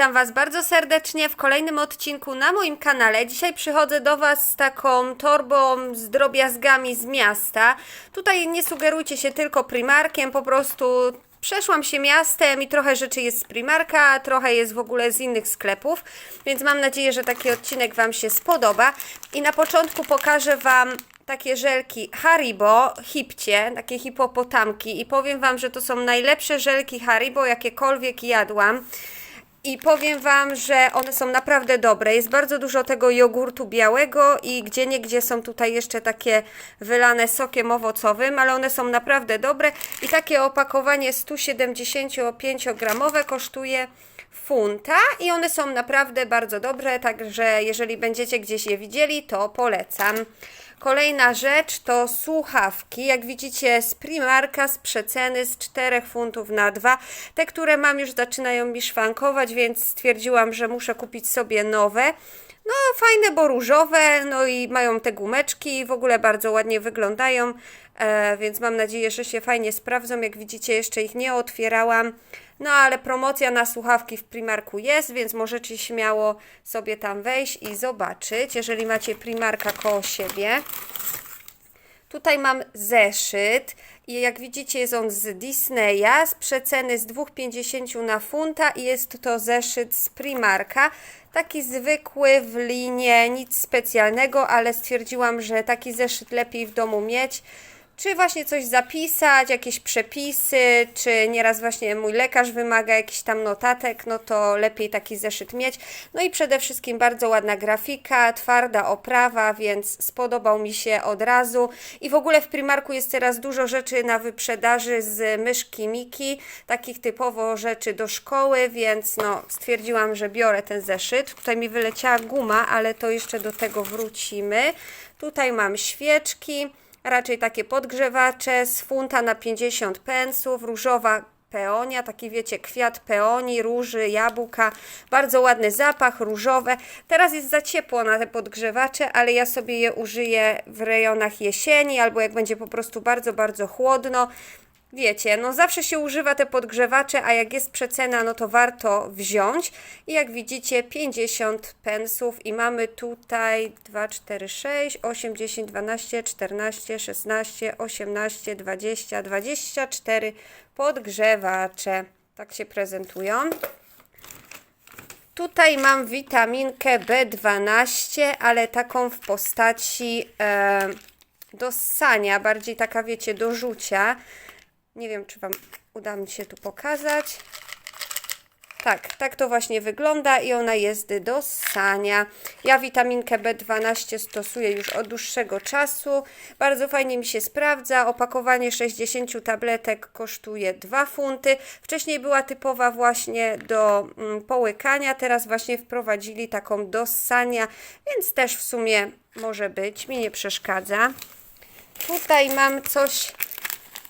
Witam Was bardzo serdecznie w kolejnym odcinku na moim kanale. Dzisiaj przychodzę do Was z taką torbą z drobiazgami z miasta. Tutaj nie sugerujcie się tylko Primarkiem, po prostu przeszłam się miastem i trochę rzeczy jest z Primarka, trochę jest w ogóle z innych sklepów, więc mam nadzieję, że taki odcinek Wam się spodoba. I na początku pokażę Wam takie żelki Haribo Hipcie, takie hipopotamki i powiem Wam, że to są najlepsze żelki Haribo, jakiekolwiek jadłam. I powiem Wam, że one są naprawdę dobre. Jest bardzo dużo tego jogurtu białego i gdzie niegdzie są tutaj jeszcze takie wylane sokiem owocowym, ale one są naprawdę dobre. I takie opakowanie 175-gramowe kosztuje funta i one są naprawdę bardzo dobre, także jeżeli będziecie gdzieś je widzieli, to polecam. Kolejna rzecz to słuchawki. Jak widzicie z Primarka z przeceny z 4 funtów na 2. Te, które mam już zaczynają mi szwankować, więc stwierdziłam, że muszę kupić sobie nowe. No fajne, bo różowe, no i mają te gumeczki w ogóle bardzo ładnie wyglądają, e, więc mam nadzieję, że się fajnie sprawdzą. Jak widzicie jeszcze ich nie otwierałam. No ale promocja na słuchawki w Primarku jest, więc możecie śmiało sobie tam wejść i zobaczyć, jeżeli macie Primarka koło siebie. Tutaj mam zeszyt i jak widzicie jest on z Disneya, z przeceny z 2,50 na funta i jest to zeszyt z Primarka. Taki zwykły w linie, nic specjalnego, ale stwierdziłam, że taki zeszyt lepiej w domu mieć czy właśnie coś zapisać, jakieś przepisy, czy nieraz właśnie mój lekarz wymaga jakichś tam notatek, no to lepiej taki zeszyt mieć. No i przede wszystkim bardzo ładna grafika, twarda oprawa, więc spodobał mi się od razu. I w ogóle w Primarku jest teraz dużo rzeczy na wyprzedaży z myszki Miki, takich typowo rzeczy do szkoły, więc no stwierdziłam, że biorę ten zeszyt. Tutaj mi wyleciała guma, ale to jeszcze do tego wrócimy. Tutaj mam świeczki raczej takie podgrzewacze z funta na 50 pensów, różowa peonia, taki wiecie, kwiat peonii, róży, jabłka, bardzo ładny zapach, różowe. Teraz jest za ciepło na te podgrzewacze, ale ja sobie je użyję w rejonach jesieni albo jak będzie po prostu bardzo, bardzo chłodno. Wiecie, no zawsze się używa te podgrzewacze, a jak jest przecena, no to warto wziąć. I jak widzicie, 50 pensów i mamy tutaj 2, 4, 6, 8, 10, 12, 14, 16, 18, 20, 24 podgrzewacze. Tak się prezentują. Tutaj mam witaminkę B12, ale taką w postaci e, do ssania, bardziej taka wiecie, do rzucia. Nie wiem, czy Wam uda mi się tu pokazać. Tak, tak to właśnie wygląda i ona jest do ssania. Ja witaminkę B12 stosuję już od dłuższego czasu. Bardzo fajnie mi się sprawdza. Opakowanie 60 tabletek kosztuje 2 funty. Wcześniej była typowa właśnie do mm, połykania, teraz właśnie wprowadzili taką do ssania, więc też w sumie może być, mi nie przeszkadza. Tutaj mam coś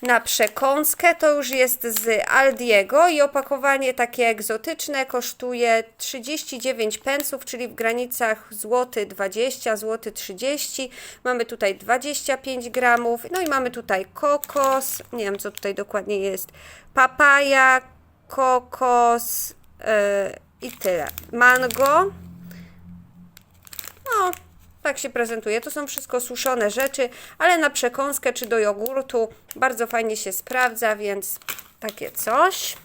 na przekąskę. To już jest z Aldiego i opakowanie takie egzotyczne kosztuje 39 pensów, czyli w granicach złoty 20, złoty 30. Mamy tutaj 25 gramów. No i mamy tutaj kokos. Nie wiem, co tutaj dokładnie jest. Papaja, kokos yy, i tyle. Mango. No, tak się prezentuje. To są wszystko suszone rzeczy, ale na przekąskę czy do jogurtu bardzo fajnie się sprawdza, więc takie coś.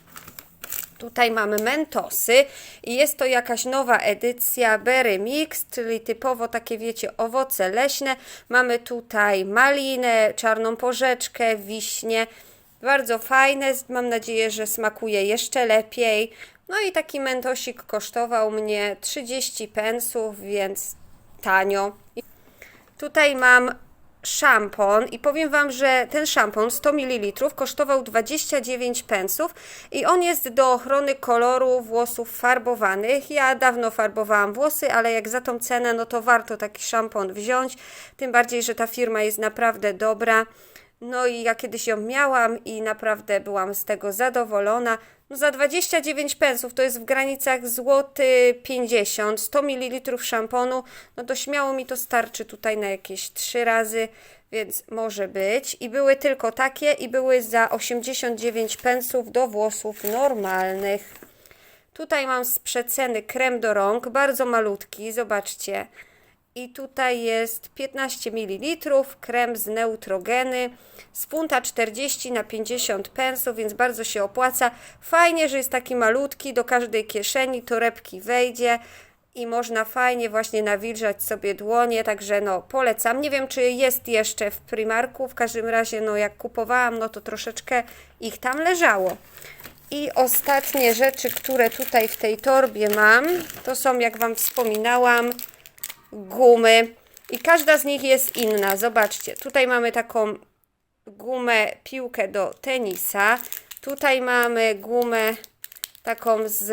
Tutaj mamy mentosy i jest to jakaś nowa edycja Berry Mix, czyli typowo takie wiecie owoce leśne. Mamy tutaj malinę, czarną porzeczkę, wiśnie. Bardzo fajne, mam nadzieję, że smakuje jeszcze lepiej. No i taki mentosik kosztował mnie 30 pensów, więc tanio. Tutaj mam szampon i powiem Wam, że ten szampon 100 ml kosztował 29 pensów i on jest do ochrony koloru włosów farbowanych. Ja dawno farbowałam włosy, ale jak za tą cenę, no to warto taki szampon wziąć, tym bardziej, że ta firma jest naprawdę dobra. No i ja kiedyś ją miałam i naprawdę byłam z tego zadowolona. No za 29 pensów to jest w granicach złoty 50, 100 ml szamponu, no to śmiało mi to starczy tutaj na jakieś 3 razy, więc może być. I były tylko takie i były za 89 pensów do włosów normalnych. Tutaj mam z przeceny krem do rąk, bardzo malutki, zobaczcie. I tutaj jest 15 ml, krem z neutrogeny, z funta 40 na 50 pensów, więc bardzo się opłaca. Fajnie, że jest taki malutki, do każdej kieszeni torebki wejdzie i można fajnie właśnie nawilżać sobie dłonie, także no polecam. Nie wiem, czy jest jeszcze w Primarku, w każdym razie no jak kupowałam, no to troszeczkę ich tam leżało. I ostatnie rzeczy, które tutaj w tej torbie mam, to są, jak Wam wspominałam, gumy. I każda z nich jest inna. Zobaczcie, tutaj mamy taką gumę, piłkę do tenisa. Tutaj mamy gumę taką z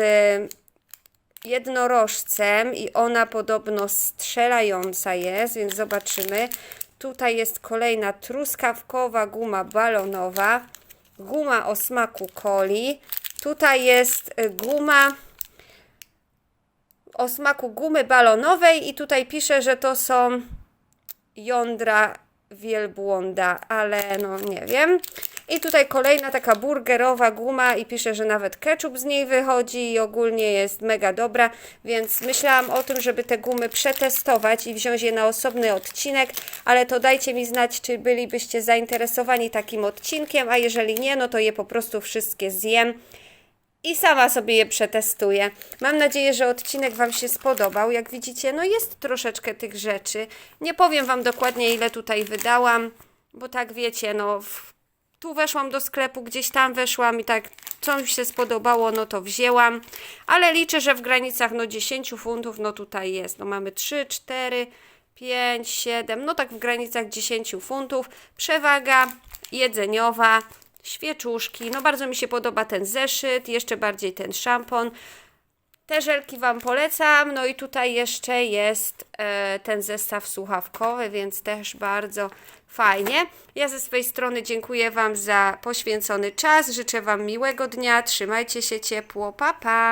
jednorożcem i ona podobno strzelająca jest, więc zobaczymy. Tutaj jest kolejna truskawkowa guma balonowa, guma o smaku coli. Tutaj jest guma o smaku gumy balonowej i tutaj pisze, że to są jądra wielbłąda, ale no nie wiem. I tutaj kolejna taka burgerowa guma i pisze, że nawet ketchup z niej wychodzi i ogólnie jest mega dobra, więc myślałam o tym, żeby te gumy przetestować i wziąć je na osobny odcinek, ale to dajcie mi znać, czy bylibyście zainteresowani takim odcinkiem, a jeżeli nie, no to je po prostu wszystkie zjem i sama sobie je przetestuję. Mam nadzieję, że odcinek Wam się spodobał. Jak widzicie, no jest troszeczkę tych rzeczy. Nie powiem Wam dokładnie, ile tutaj wydałam, bo tak wiecie, no w, tu weszłam do sklepu, gdzieś tam weszłam i tak co mi się spodobało, no to wzięłam, ale liczę, że w granicach no 10 funtów, no tutaj jest. No mamy 3, 4, 5, 7, no tak w granicach 10 funtów. Przewaga jedzeniowa, świeczuszki. No bardzo mi się podoba ten zeszyt, jeszcze bardziej ten szampon. Te żelki Wam polecam. No i tutaj jeszcze jest e, ten zestaw słuchawkowy, więc też bardzo fajnie. Ja ze swojej strony dziękuję Wam za poświęcony czas. Życzę Wam miłego dnia. Trzymajcie się ciepło. Pa, pa!